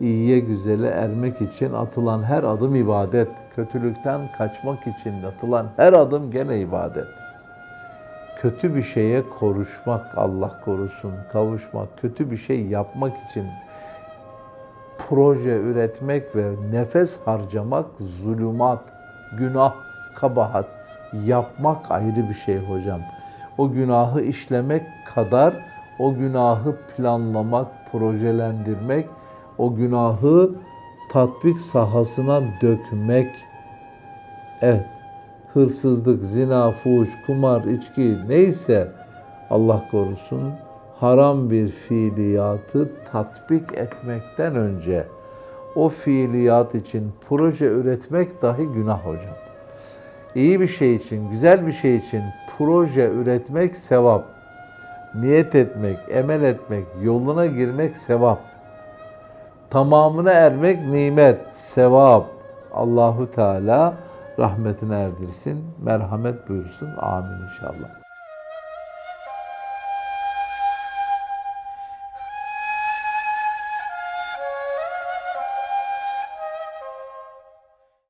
iyiye güzele ermek için atılan her adım ibadet. Kötülükten kaçmak için atılan her adım gene ibadet. Kötü bir şeye koruşmak, Allah korusun, kavuşmak, kötü bir şey yapmak için proje üretmek ve nefes harcamak zulümat, günah, kabahat yapmak ayrı bir şey hocam. O günahı işlemek kadar o günahı planlamak, projelendirmek, o günahı tatbik sahasına dökmek. Evet. Hırsızlık, zina, fuhuş, kumar, içki neyse Allah korusun haram bir fiiliyatı tatbik etmekten önce o fiiliyat için proje üretmek dahi günah hocam. İyi bir şey için, güzel bir şey için proje üretmek sevap. Niyet etmek, emel etmek, yoluna girmek sevap. Tamamına ermek nimet, sevap. Allahu Teala rahmetine erdirsin, merhamet buyursun. Amin inşallah.